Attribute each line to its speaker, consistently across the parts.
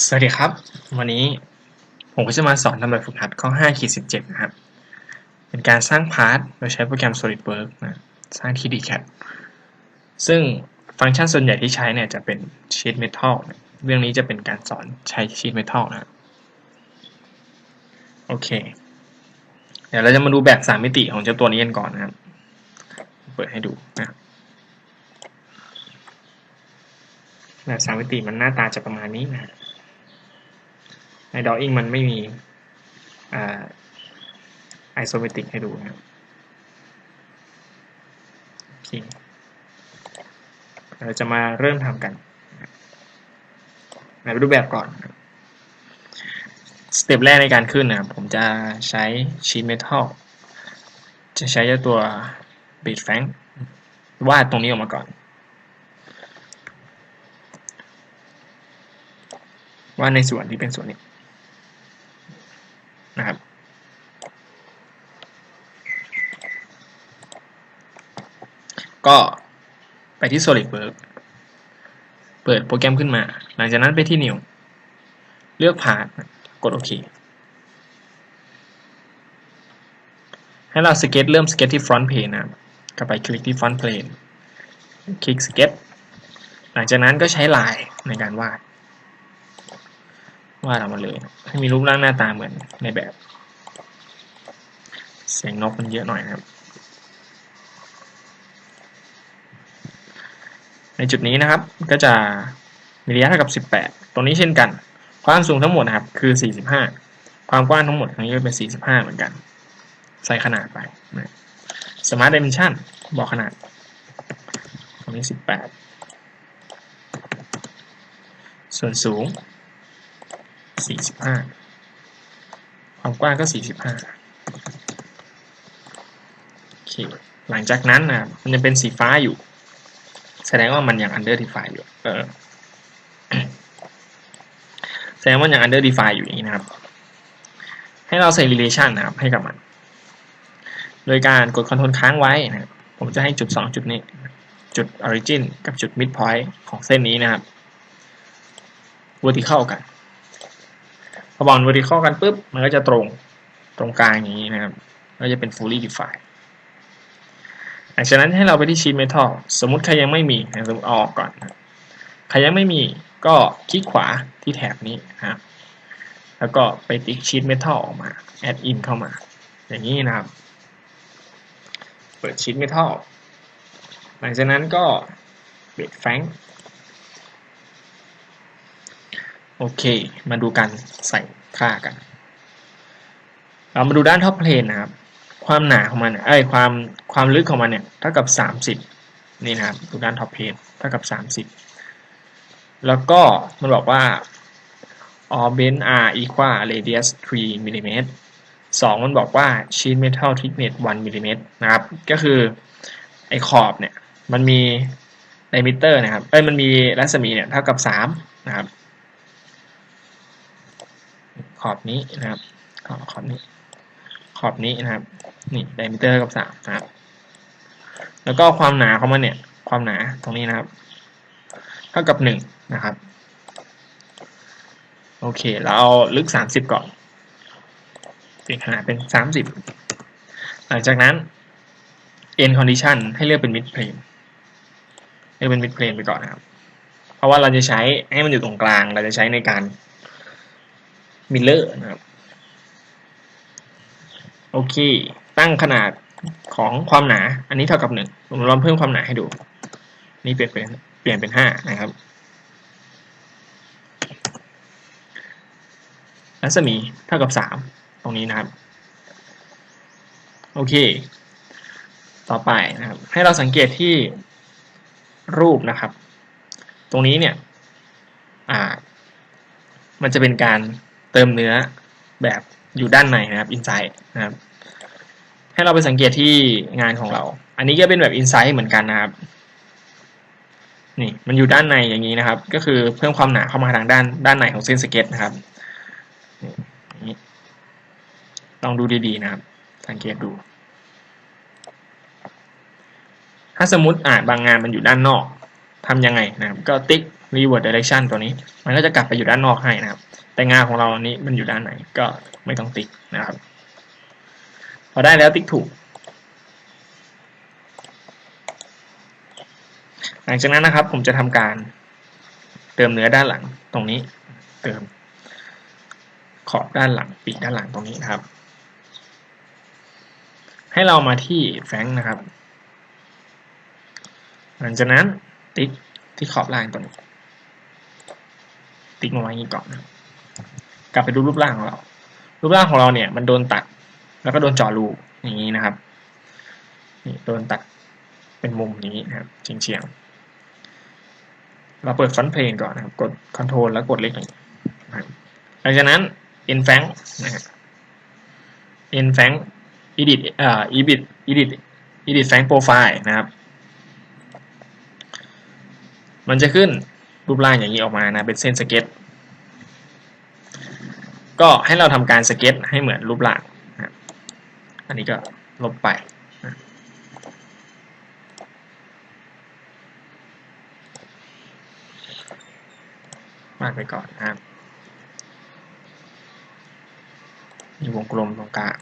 Speaker 1: สวัสดีครับ วันนี้ผมก็จะมาสอนทำแบบฝึกหัดข้อ5ขีด17 นะครับ เป็นการสร้างพาร์ทโดยใช้โปรแกรม SolidWorks นะ สร้างที่ DCAD ซึ่งฟังก์ชันส่วนใหญ่ที่ใช้เนี่ยจะเป็น Sheet Metal นะเรื่องนี้จะเป็นการสอนใช้ Sheet Metal นะโอเค เดี๋ยวเราจะมาดูแบบ3มิติของเจ้าตัวนี้กันก่อนนะครับ เปิดให้ดูนะแบบสามมิติมันหน้าตาจะประมาณนี้นะ ในดออิงมันไม่มีไอโซเมตริกให้ดูนะครับโอเคเราจะมาเริ่มทำกันไปดูแบบก่อนสเต็ปแรกในการขึ้นนะผมจะใช้ชีทเมทัลจะใช้ตัวบีดแฟงวาดตรงนี้ออกมาก่อนว่าในส่วนที่เป็นส่วนนี้นะครับ ก็ไปที่ SolidWorks เปิดโปรแกรมขึ้นมา หลังจากนั้นไปที่ New เลือกผ่านกดโอเค ให้เราสเก็ตเริ่มสเก็ตที่ Front Plane นะครับก็ไปคลิกที่ Front Plane คลิกสเก็ตหลังจากนั้นก็ใช้ลายในการวาด วาดออกมาเลย ให้มีรูปร่างหน้าตาเหมือนในแบบ เสียงนกมันเยอะหน่อยนะครับ ในจุดนี้นะครับก็จะมีระยะเท่ากับ 18 ตรงนี้เช่นกัน ความสูงทั้งหมดนะครับคือ 45 ความกว้างทั้งหมดครั้งนี้ก็เป็น 45 เหมือนกัน ใส่ขนาดไปนะสมาร์ทดิเมนชันบอกขนาด ตรงนี้ 18 ส่วนสูง 45 ความกว้างก็ 45 โอเค หลังจากนั้นนะมันจะเป็นสีฟ้าอยู่ แสดงว่ามันยัง under define อยู่ เออ แสดงว่ายัง under define อยู่อย่างนี้นะครับ ให้เราใส่ relation นะครับ ให้กับมัน โดยการกด control ค้างไว้นะครับ ผมจะให้จุด 2 จุดนี้ จุด origin กับจุด midpoint ของเส้นนี้นะครับ vertical กัน พอบอล vertical กันปุ๊บ มันก็จะตรง ตรงกลางอย่างนี้นะครับ ก็จะเป็น fully defined หลังจากนั้นให้เราไปที่ sheet metal สมมติใครยังไม่มีสมมติออกก่อนใครยังไม่มีก็คลิกขวาที่แถบนี้นะครับแล้วก็ไปติ๊ก sheet metal ออกมา add in เข้ามา อย่างนี้นะครับ เปิด sheet metal หลังจากนั้นก็เปิด frank โอเค มาดูกันใส่ค่ากัน เรามาดูด้านท็อปเพลนนะครับ ความหนาของมัน เอ้ย ความ ความลึกของมันเนี่ยเท่ากับ 30 นี่นะครับดูด้านท็อปเพลนเท่ากับ 30 แล้วก็มันบอกว่า all bend r equal radius 3 mm 2มันบอกว่า sheet metal thickness 1 mm นะครับ ก็คือไอ้ขอบเนี่ยมันมี diameter นะครับเอ้ยมันมีรัศมีเนี่ยเท่ากับ 3 นะครับ ขอบนี้นะครับขอบขอบนี้ ขอบนี้นะครับ นี่ไดมิเตอร์กับสามนะครับ แล้วก็ความหนาของมันเนี่ย ความหนาตรงนี้นะครับ เท่ากับหนึ่งนะครับ โอเค เราเอาลึกสามสิบก่อนเปลี่ยนขนาดเป็นสามสิบหลังจากนั้น end condition ให้เลือกเป็น mid plane เลือกเป็น mid plane ไปก่อนนะครับ เพราะว่าเราจะใช้ให้มันอยู่ตรงกลาง เราจะใช้ในการ มิลเลอร์นะครับ โอเค ตั้งขนาด ของความหนา อันนี้เท่ากับหนึ่งผมลองเพิ่มความหนาให้ดู นี่เปลี่ยนเป็นเปลี่ยนเป็นห้านะครับ รัศมีเท่ากับสามตรงนี้นะครับ โอเค ต่อไปนะครับ ให้เราสังเกตที่รูปนะครับ ตรงนี้เนี่ย อ่า มันจะเป็นการเติมเนื้อแบบอยู่ด้านในนะครับ inside นะครับ ให้เราไปสังเกตที่งานของเรา อันนี้ก็เป็นแบบ inside เหมือนกันนะครับ นี่มันอยู่ด้านในอย่างนี้นะครับ ก็คือเพิ่มความหนาเข้ามาทางด้านด้านในของเส้นสเก็ตนะครับลองดูดีๆนะครับ สังเกตดู ถ้าสมมติอ่าบางงานมันอยู่ด้านนอกทำยังไงนะครับ ก็ติ๊ก revert direction ตัวนี้ มันก็จะกลับไปอยู่ด้านนอกให้นะครับ แต่งานของเราอันนี้มันอยู่ด้านไหนก็ไม่ต้องติ๊กนะครับ พอได้แล้วติ๊กถูก หลังจากนั้นนะครับผมจะทำการเติมเนื้อด้านหลังตรงนี้ เติมขอบด้านหลังปีกด้านหลังตรงนี้นะครับ ให้เรามาที่แฟงนะครับ หลังจากนั้นติ๊กที่ขอบล่างตรงนี้ติ๊กมาไว้อย่างนี้ก่อน กลับไปดูรูปร่างของเรา รูปร่างของเราเนี่ยมันโดนตัด แล้วก็โดนเจาะรูอย่างนี้นะครับนี่โดนตัดเป็นมุมนี้นะครับเฉียงๆเราเปิดฟอนต์เพลงก่อนนะครับกด Ctrl แล้วกดเลขหนึ่งหลังจากนั้น e n f a n g นะครับ e n f a n g edit เอ่อ edit edit edit f a n g profile นะครับ มันจะขึ้นรูปร่างอย่างนี้ออกมานะเป็นเส้นสเก็ตก็ให้เราทำการสเก็ตให้เหมือนรูปร่าง อันนี้ก็ลบไปนะวาดไปก่อนนะครับ มีวงกลมตรงกลาง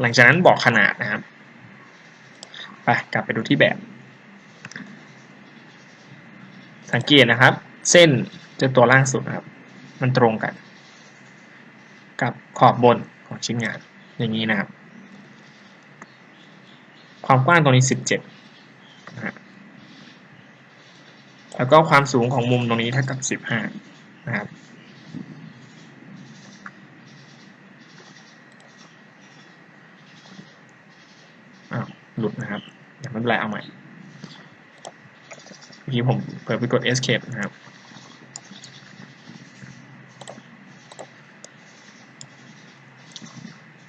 Speaker 1: หลังจากนั้นบอกขนาดนะครับ ไปกลับไปดูที่แบบ สังเกตนะครับ เส้นจะตัวล่างสุดนะครับ มันตรงกัน กับขอบบนของชิ้นงานอย่างนี้นะครับ ความกว้างตรงนี้ 17นะฮะแล้วก็ความสูงของมุมตรงนี้เท่ากับ 15 นะครับ อ้าว หลุดนะครับ เดี๋ยวไม่เป็นไรเอาใหม่เมื่อกี้ผมเปิดไปกด escape นะครับ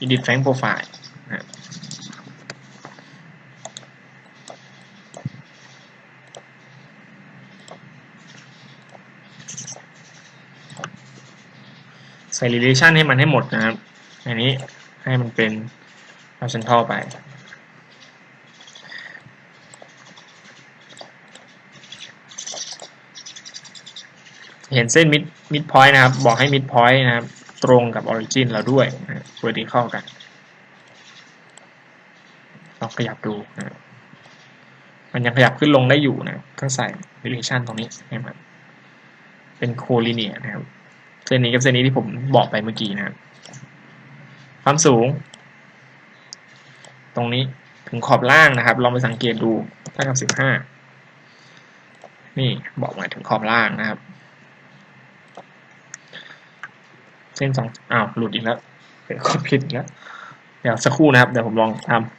Speaker 1: edit frank profile ใส่ relation ให้มันให้หมดนะครับ อันนี้ให้มันเป็น horizontal ไปเห็นเส้น mid mid point นะครับ บอกให้ mid point นะครับ ตรงกับ origin เราด้วยนะ vertical กันลองขยับดูนะมันยังขยับขึ้นลงได้อยู่นะก็ใส่ relation ตรงนี้ให้มันเป็น collinear นะครับเส้นนี้กับเส้นนี้ที่ผมบอกไปเมื่อกี้นะครับความสูง ตรงนี้ถึงขอบล่างนะครับ ลองไปสังเกตดูเท่ากับสิบห้านี่บอกมาถึงขอบล่างนะครับ เส้นสองอ้าวหลุดอีกแล้ว กดผิดอีกแล้วเดี๋ยวสักครู่นะครับ เดี๋ยวผมลองทำ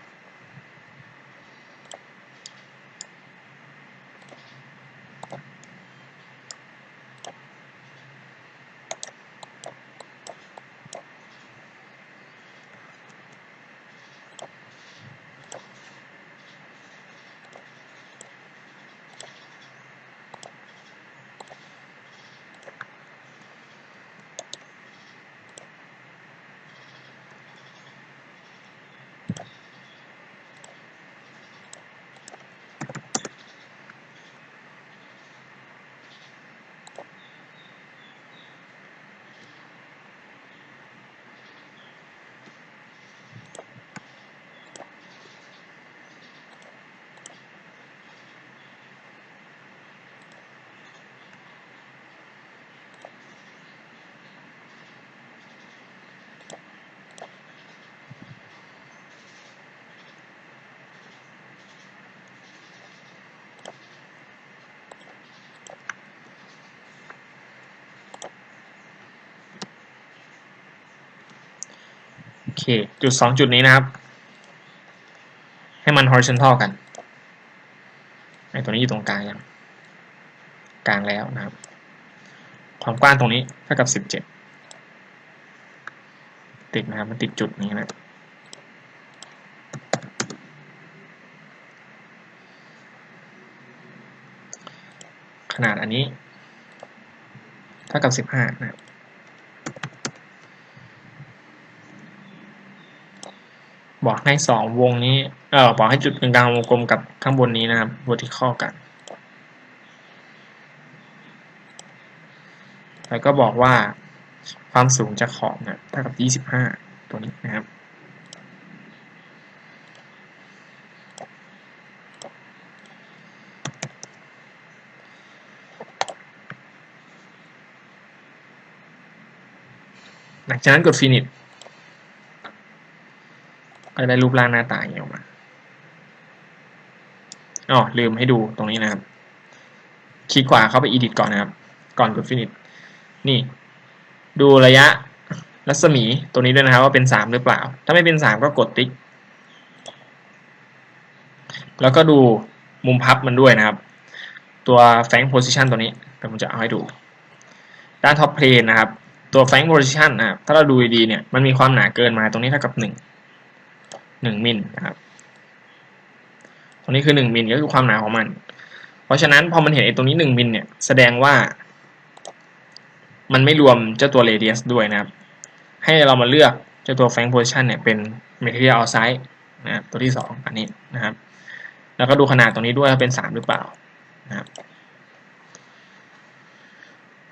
Speaker 1: จุดสองจุดนี้นะครับ ให้มัน horizontal กันไอตัวนี้อยู่ตรงกลางยังกลางแล้วนะครับ ความกว้างตรงนี้เท่ากับสิบเจ็ดติดนะครับ มันติดจุดนี้นะขนาดอันนี้ เท่ากับสิบห้านะครับ บอกให้สองวงนี้ เออบอกให้จุดกลางวงกลมกับข้างบนนี้นะครับ vertical กัน แล้วก็บอกว่าความสูงจะขอบเนี่ยเท่ากับ 25 ตัวนี้นะครับ หลังจากนั้นกด finish จะได้รูปร่างหน้าตาอย่างนี้ออกมาอ๋อลืมให้ดูตรงนี้นะครับ คลิกขวาเข้าไป edit ก่อนนะครับ ก่อนกด finish นี่ ดูระยะรัศมีตัวนี้ด้วยนะครับ ว่าเป็น 3 หรือเปล่า ถ้าไม่เป็น 3 ก็กดติ๊ก แล้วก็ดูมุมพับมันด้วยนะครับ ตัว flank position ตัวนี้เดี๋ยวผมจะเอาให้ดู ด้าน top plane นะครับ ตัว flank position นะครับ ถ้าเราดูดีๆเนี่ย มันมีความหนาเกินมาตรงนี้เท่ากับ 1 1มิลนะครับตรงนี้คือ 1มิลก็คือความหนาของมัน เพราะฉะนั้นพอมันเห็นไอ้ตรงนี้ 1มิลเนี่ยแสดงว่า มันไม่รวมเจ้าตัว radius ด้วยนะครับ ให้เรามาเลือกเจ้าตัว flank position เนี่ยเป็น material outside นะครับตัวที่ 2 อันนี้นะครับ แล้วก็ดูขนาดตรงนี้ด้วยว่าเป็น 3 หรือเปล่านะครับ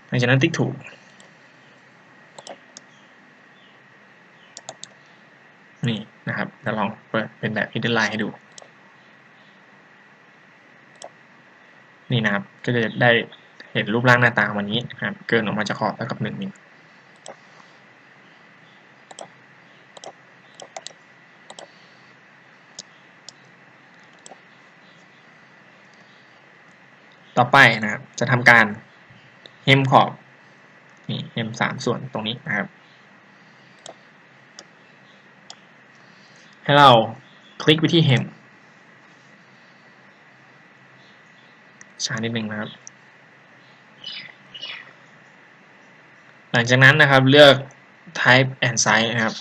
Speaker 1: หลังจากนั้นติ๊กถูก นี่นะครับจะลองเปิดเป็นแบบ hidden line ให้ดู นี่นะครับ ก็จะได้เห็นรูปร่างหน้าตาวันนี้นะครับ เกินออกมาจากขอบเท่ากับ1มิลต่อไปนะครับ จะทำการเฮมขอบนี่เฮมสามส่วนตรงนี้นะครับ ให้เราคลิกไปที่เฮมช้านิดหนึ่งนะครับ หลังจากนั้นนะครับเลือก type and size นะครับ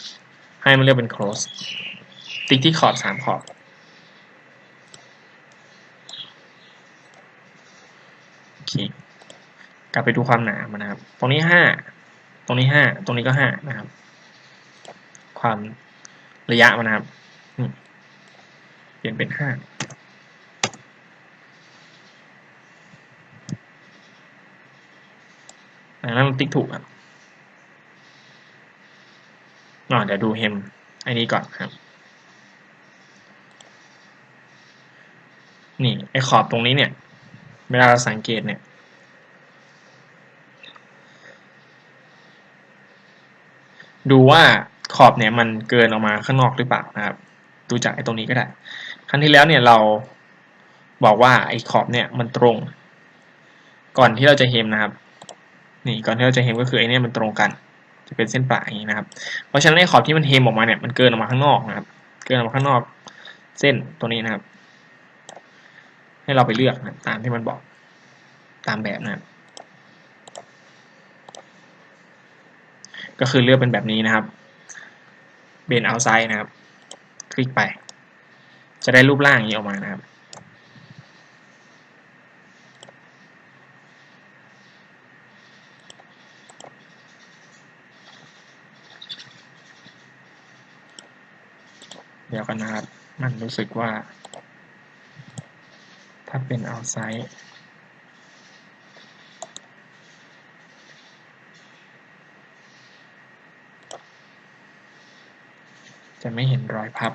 Speaker 1: ให้มันเลือกเป็น close ติ๊กที่ขอบสามขอบ โอเค กลับไปดูความหนามันนะครับ ตรงนี้ห้าตรงนี้ห้าตรงนี้ก็ห้านะครับ ความ ระยะมันนะครับเปลี่ยนเป็นห้าอันนั้นติ๊กถูกครับอ๋อเดี๋ยวดูเฮมไอ้นี้ก่อนครับ นี่ไอ้ขอบตรงนี้เนี่ย เวลาเราสังเกตเนี่ยดูว่า ขอบเนี่ยมันเกินออกมาข้างนอกหรือเปล่านะครับ ดูจากไอ้ตรงนี้ก็ได้ ครั้งที่แล้วเนี่ยเราบอกว่าไอ้ขอบเนี่ยมันตรง ก่อนที่เราจะเฮมนะครับ นี่ก่อนที่เราจะเฮมก็คือไอ้นี่มันตรงกัน จะเป็นเส้นปลายอย่างนี้นะครับ เพราะฉะนั้นไอ้ขอบที่มันเฮมออกมาเนี่ยมันเกินออกมาข้างนอกนะครับ เกินออกมาข้างนอกเส้นตัวนี้นะครับ ให้เราไปเลือกนะตามที่มันบอกตามแบบนะครับก็คือเลือกเป็นแบบนี้นะครับ เบนเอาไซด์นะครับ คลิกไป จะได้รูปร่างนี้ออกมานะครับ เดี๋ยวกันนะครับ มันรู้สึกว่า ถ้าเป็นเอาไซด์ จะไม่เห็นรอยพับ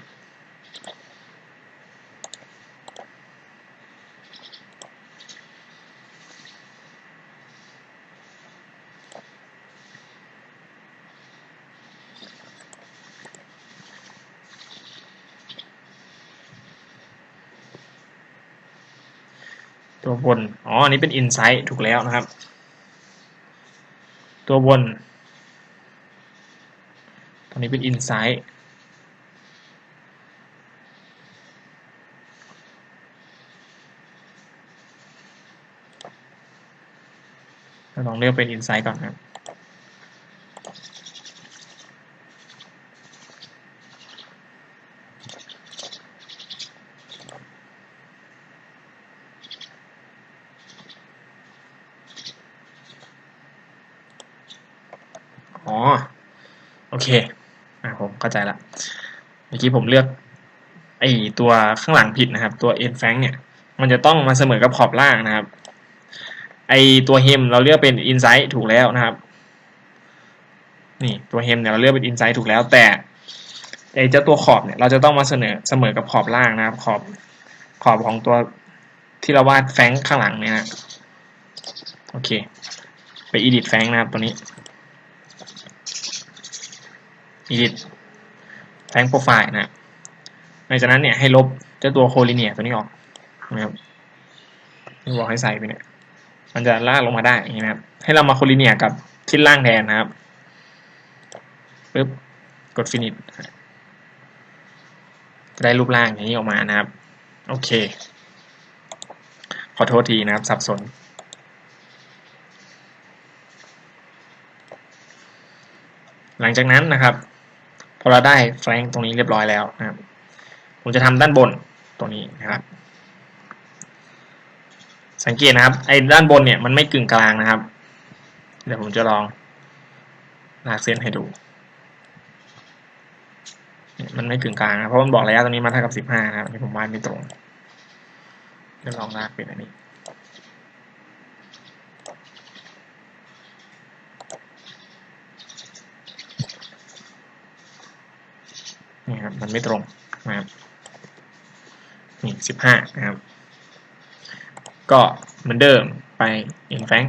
Speaker 1: ตัวบน อ๋อ อันนี้เป็น Insight ถูกแล้วนะครับ ตัวบน ตรงนี้เป็น Insight เรา ลองเลือกเป็น Insight ก่อนนะครับอ๋อ โอเค อ่าผมเข้าใจละ เมื่อกี้ผมเลือกไอตัวข้างหลังผิดนะครับ ตัว n f a n k เนี่ย มันจะต้องมาเสมอกับขอบล่างนะครับ ไอตัวเฮมเราเลือกเป็น insight ถูกแล้วนะครับ นี่ตัวเฮมเนี่ยเราเลือกเป็น insight ถูกแล้ว แต่ไอเจ้าตัวขอบเนี่ยเราจะต้องมาเสนอเสมอกับขอบล่างนะครับ ขอบขอบของตัวที่เราวาดแฟงข้างหลังเนี่ยนะโอเค ไป edit แฟงนะครับตัวนี้ edit แฟงโปรไฟล์นะหลังจากนั้นเนี่ยให้ลบเจ้าตัวโคลิเนียตัวนี้ออกนะครับบอกให้ใส่ไปเนี่ย มันจะลากลงมาได้อย่างนี้นะครับ ให้เรามาโคลิเนียกับชิ้นล่างแทนนะครับปึ๊บกด finish จะได้รูปร่างอย่างนี้ออกมานะครับ โอเค ขอโทษทีนะครับ สับสน หลังจากนั้นนะครับพอเราได้แฟลงตรงนี้เรียบร้อยแล้วนะครับ ผมจะทำด้านบนตรงนี้นะครับ สังเกตนะครับไอ้ด้านบนเนี่ยมันไม่กึ่งกลางนะครับ เดี๋ยวผมจะลองลากเส้นให้ดู มันไม่กึ่งกลางนะเพราะมันบอกระยะตรงนี้มาเท่ากับสิบห้านะครับนี่ผมวาดไม่ตรงเดี๋ยวลองลากเป็นอันนี้นี่ครับมันไม่ตรงนะครับนี่สิบห้านะครับ ก็เหมือนเดิมไปอินแฟง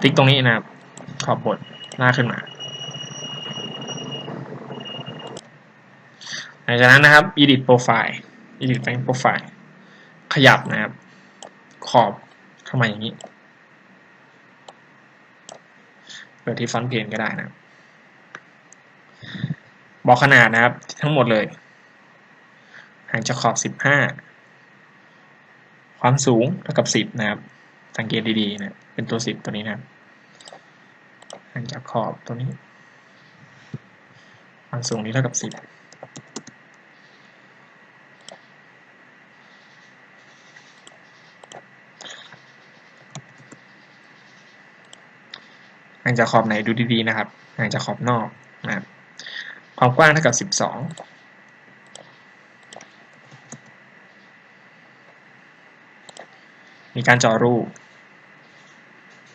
Speaker 1: ติ๊กตรงนี้นะครับ ขอบบทลากขึ้นมาหลังจากนั้นนะครับ edit profile edit f a n profile ขยับนะครับ ขอบเข้ามาอย่างนี้ เปิดที่ฟอนต์เพนก็ได้นะครับบอกขนาดนะครับ ทั้งหมดเลย ห่างจากขอบ 15 ความสูงเท่ากับ 10 นะครับ สังเกตดีๆนะเป็นตัว 10 ตัวนี้นะครับห่างจากขอบตัวนี้ ความสูงนี้เท่ากับ 10ห่างจากขอบไหนดูดีๆนะครับห่างจากขอบนอกนะครับความกว้างเท่ากับ 12 มีการเจาะรู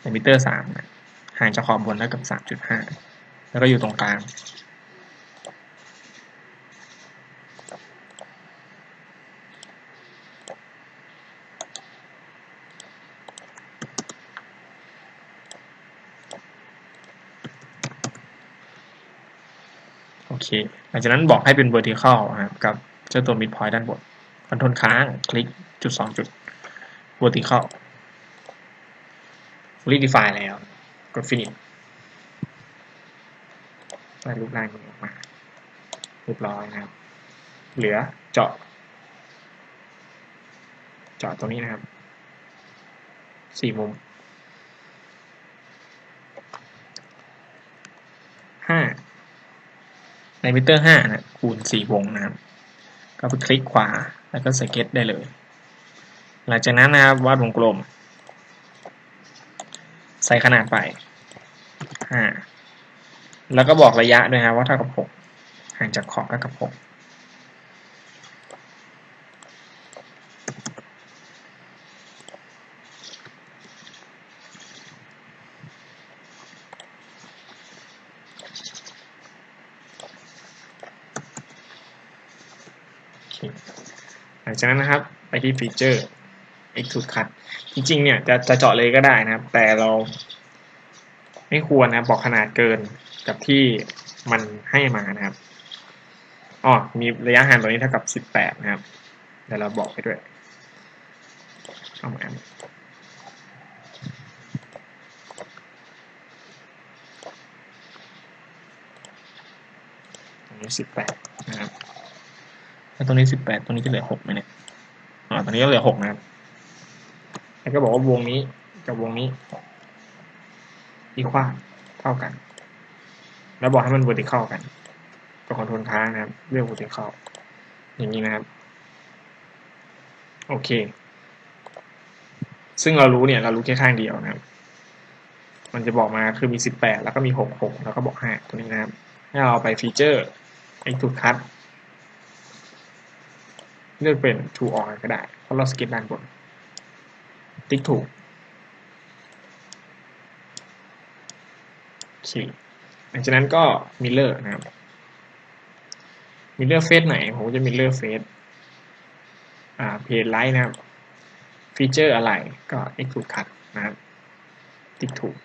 Speaker 1: ในมิเตอร์3นะห่างจากขอบบนเท่ากับ3.5แล้วก็อยู่ตรงกลาง โอเค หลังจากนั้นบอกให้เป็น vertical นะครับกับเจ้าตัว midpoint ด้านบนคอนโทรลค้าง คลิกจุดสองจุด vertical fully define แล้ว กด finish ได้รูปร่างนี้ออกมาเรียบร้อยนะครับ เหลือเจาะ เจาะตรงนี้นะครับสี่มุมห้าในมิเตอร์ห้านะคูณสี่วงนะครับ ก็ไปคลิกขวาแล้วก็สเก็ตได้เลย หลังจากนั้นนะครับวาดวงกลม ใส่ขนาดไปห้าแล้วก็บอกระยะด้วยครับว่าเท่ากับหกห่างจากขอบเท่ากับหกหลังจากนั้นนะครับ ไปที่ฟีเจอร์ Extrude Cut จริงๆ เนี่ยจะจะเจาะเลยก็ได้นะครับ แต่เราไม่ควรนะบอกขนาดเกินกับที่มันให้มานะครับอ๋อมีระยะห่างตัวนี้เท่ากับ 18 นะครับเดี๋ยวเราบอกไปด้วยเอามาตรงนี้ 18 นะครับถ้าตรงนี้ 18 ตรงนี้จะเหลือ6ไหมเนี่ยอ๋อตรงนี้ก็เหลือ 6 นะครับ แล้วก็บอกว่าวงนี้กับวงนี้อีควาเท่ากัน แล้วบอกให้มัน vertical กันก็คอนโทรลค้างนะครับ เลือก vertical อย่างนี้นะครับ โอเค ซึ่งเรารู้เนี่ยเรารู้แค่ข้างเดียวนะครับ มันจะบอกมาคือมี 18 แล้วก็มี 6 6 แล้วก็บอก 5 ตัวนี้นะครับให้เราไปฟีเจอร์ extrude cut เลือกเป็น to all ก็ได้เพราะเราสเก็ตด้านบน ติ๊กถูกโอเคหลังจากนั้นก็มิเลอร์นะครับมิเลอร์เฟสไหน ผมจะมิเลอร์เฟสอ่าเพจไลท์นะครับฟีเจอร์อะไรก็ extrude cut นะครับ ติ๊กถูก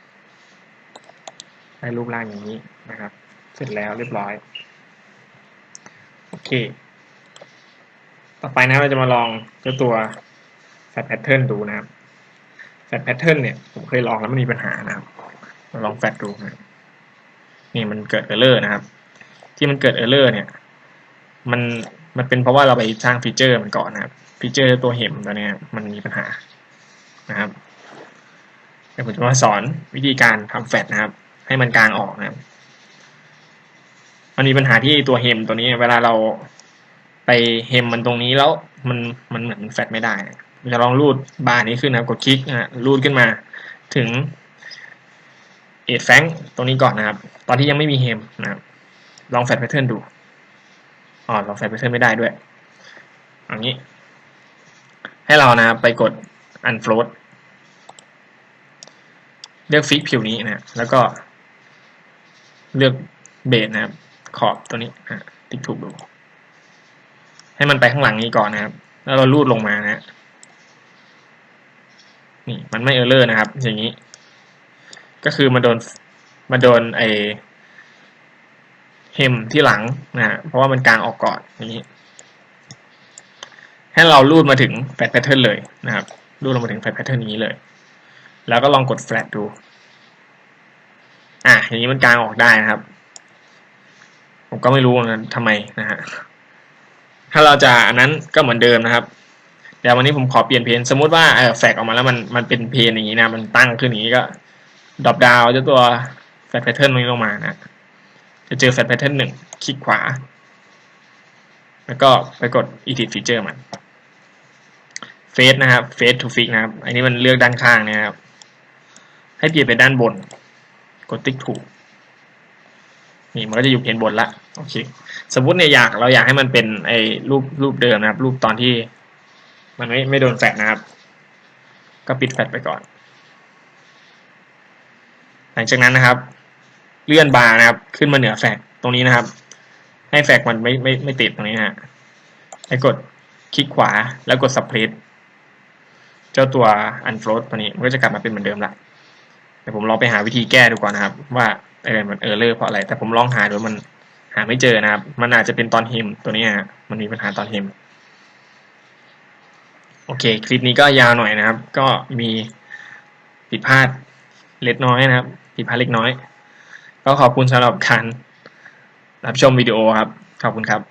Speaker 1: ได้รูปร่างอย่างนี้นะครับ เสร็จแล้วเรียบร้อย โอเค ต่อไปนะเราจะมาลองเจ้าตัว Fat Pattern ดูนะครับ Fat Pattern เนี่ยผมเคยลองแล้วมันมีปัญหานะครับมาลอง Fat ดูนะนี่มันเกิด Error นะครับ ที่มันเกิด Error เลอร์เนี่ย มันมันเป็นเพราะว่าเราไปสร้างฟีเจอร์มันก่อนนะครับฟีเจอร์ตัวเห็มตัวเนี้ยมันมีปัญหานะครับเดี๋ยวผมจะมาสอนวิธีการทำแฟตนะครับ ให้มันกลางออกนะครับมันมีปัญหาที่ตัวเฮมตัวนี้เวลาเราไปเฮมมันตรงนี้แล้วมันมันเหมือนแฟตไม่ได้นะ จะลองรูดบาร์นี้ขึ้นนะครับกดคลิกนะรูดขึ้นมาถึงเอทแฟงตรงนี้ก่อนนะครับ ตอนที่ยังไม่มีเฮมนะครับลองแฟตแพทเทิร์นดูอ๋อลองแฟตแพทเทิร์นไม่ได้ด้วยอย่างนี้ ให้เรานะไปกด unfloat เลือกฟิกผิวนี้นะแล้วก็ เลือกเบสนะครับ ขอบตัวนี้ติ๊กถูกดู ให้มันไปข้างหลังนี้ก่อนนะครับ แล้วเราลูดลงมานะ นี่มันไม่เออร์เลอร์นะครับ อย่างนี้ ก็คือมาโดนมาโดนไอเฮมที่หลังนะเพราะว่ามันกลางออกก่อนอย่างนี้ ให้เราลูดมาถึงแฟลตแพทเทิร์นเลยนะครับลูดลงมาถึงแฟลตแพทเทิร์นนี้เลย แล้วก็ลองกดแฟลตดู อะอย่างนี้มันกลางออกได้นะครับ ผมก็ไม่รู้นกันทำไมนะฮะถ้าเราจะอันนั้นก็เหมือนเดิมนะครับ เดี๋ยววันนี้ผมขอเปลี่ยนเพนสมมุติว่าเออแฟกออกมาแล้วมันมันเป็นเพนอย่างนี้นะ มันตั้งขึ้นอย่างนี้ก็ดรอปดาวเจ้าตัวแฟลตแพทเทิร์นนี้ลงมานะ จะเจอแฟลตแพทเทิร์นหนึ่งคลิกขวา แล้วก็ไปกด edit feature มันเฟสนะครับเฟส to fix นะครับ อันนี้มันเลือกด้านข้างนะครับ ให้เปลี่ยนไปด้านบน กดติ๊กถูก นี่มันก็จะอยู่เพนบนละ โอเค สมมุติเนี่ยอยากเราอยากให้มันเป็นไอ้รูปรูปเดิมนะครับ รูปตอนที่ มันไม่ไม่โดนแฟลชนะครับ ก็ปิดแฟลชไปก่อน หลังจากนั้นนะครับ เลื่อนบาร์นะครับ ขึ้นมาเหนือแฟลชตรงนี้นะครับ ให้แฟลชมันไม่ไม่ไม่ติดตรงนี้นะฮะให้กดคลิกขวาแล้วกด split เจ้าตัว unfloat ตัวนี้มันก็จะกลับมาเป็นเหมือนเดิมละเดี๋ยวผมลองไปหาวิธีแก้ดูก่อนนะครับ ว่าเออมันเออเลอร์เพราะอะไร แต่ผมลองหาดูมันหาไม่เจอนะครับ มันอาจจะเป็นตอนเฮมตัวนี้ฮะมันมีปัญหาตอนเฮม โอเค คลิปนี้ก็ยาวหน่อยนะครับ ก็มีผิดพลาดเล็กน้อยนะครับผิดพลาดเล็กน้อย ก็ขอบคุณสำหรับการรับชมวิดีโอครับ ขอบคุณครับ